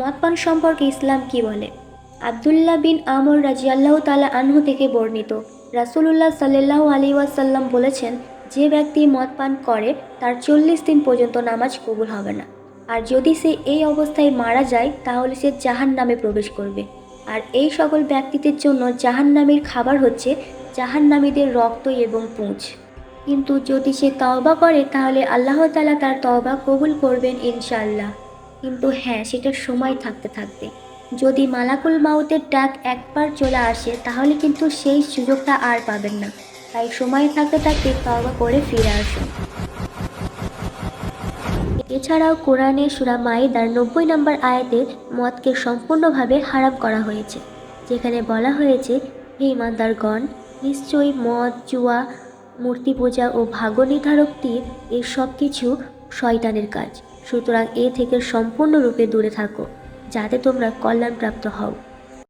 মদপান সম্পর্কে ইসলাম কি বলে? আবদুল্লাহ বিন আমর রাজিয়াল্লাহ তালা আনহু থেকে বর্ণিত। রাসূলুল্লাহ সাল্লাহ আলী ওয়াসাল্লাম বলেছেন, যে ব্যক্তি মদ পান করে, তার চল্লিশ দিন পর্যন্ত নামাজ কবুল হবে না। আর যদি সে এই অবস্থায় মারা যায়, তাহলে সে জাহান নামে প্রবেশ করবে। আর এই সকল ব্যক্তিদের জন্য জাহান্নামের খাবার হচ্ছে জাহান্নামীদের রক্ত এবং পুঁজ কিন্তু যদি সে তওবা করে, তাহলে আল্লাহ তালা তার তওবা কবুল করবেন ইনশাআল্লাহ। কিন্তু হ্যাঁ সেটা সময় থাকতে থাকতে। যদি মালাকুল মাউতের ডাক একবার চলে আসে, তাহলে কিন্তু সেই সুযোগটা আর পাবেন না। তাই সময় থাকতে থাকতে তওবা করে ফিরে আসুন। এছাড়াও কোরআনে সুরা মাইদার নব্বই নম্বর আয়াতে মদকে সম্পূর্ণভাবে হারাম করা হয়েছে, যেখানে বলা হয়েছে, হে ইমানদারগণ, নিশ্চয়ই মদ, জুয়া মূর্তি পূজা ও ভাগ্য নির্ধারক তীর এই সব কিছু শয়তানের কাজ। সুতরাং এ থেকে সম্পূর্ণরূপে দূরে থাকো যাতে তোমরা কল্যাণপ্রাপ্ত হও।